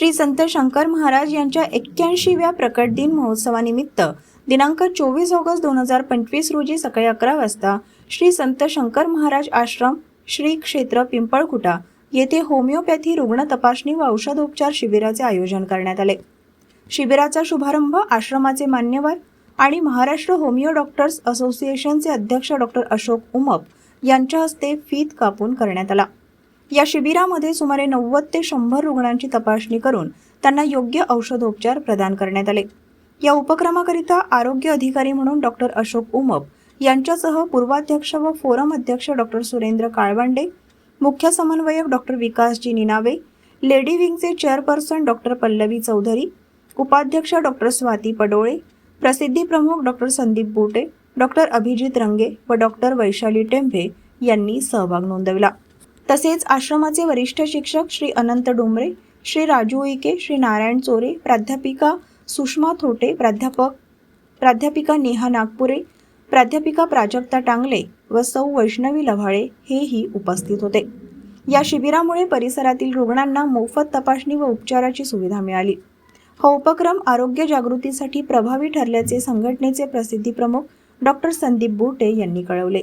श्री संत शंकर महाराज यांच्या एक्क्याऐंशीव्या प्रकट दिन महोत्सवानिमित्त दिनांक चोवीस ऑगस्ट दोन हजार पंचवीस रोजी सकाळी अकरा वाजता श्री संत शंकर महाराज आश्रम श्री क्षेत्र पिंपळखुटा येथे होमिओपॅथी रुग्ण तपासणी व औषधोपचार शिबिराचे आयोजन करण्यात आले. शिबिराचा शुभारंभ आश्रमाचे मान्यवर आणि महाराष्ट्र होमिओ डॉक्टर्स असोसिएशनचे अध्यक्ष डॉक्टर अशोक उमप यांच्या हस्ते फीत कापून करण्यात आला. या शिबिरामध्ये सुमारे नव्वद ते शंभर रुग्णांची तपासणी करून त्यांना योग्य औषधोपचार प्रदान करण्यात आले. या उपक्रमाकरिता आरोग्य अधिकारी म्हणून डॉक्टर अशोक उमप यांच्यासह पूर्वाध्यक्ष व फोरम अध्यक्ष डॉक्टर सुरेंद्र काळवांडे मुख्य समन्वयक डॉक्टर विकासजी निनावे लेडी विंगचे चेअरपर्सन डॉक्टर पल्लवी चौधरी उपाध्यक्ष डॉक्टर स्वाती पडोळे प्रसिद्धी प्रमुख डॉक्टर संदीप बोटे डॉक्टर अभिजित रंगे व डॉक्टर वैशाली टेंभे यांनी सहभाग नोंदवला. तसेच आश्रमाचे वरिष्ठ शिक्षक श्री अनंत डोंबरे श्री राजू उईके श्री नारायण चोरे प्राध्यापिका सुषमा थोटे प्राध्यापक प्राध्यापिका नेहा नागपुरे प्राध्यापिका प्राजक्ता टांगले व सौ वैष्णवी लव्हाळे हेही उपस्थित होते. या शिबिरामुळे परिसरातील रुग्णांना मोफत तपासणी व उपचाराची सुविधा मिळाली. हा उपक्रम आरोग्य जागृतीसाठी प्रभावी ठरल्याचे संघटनेचे प्रसिद्धी प्रमुख डॉक्टर संदीप बोटे यांनी कळवले.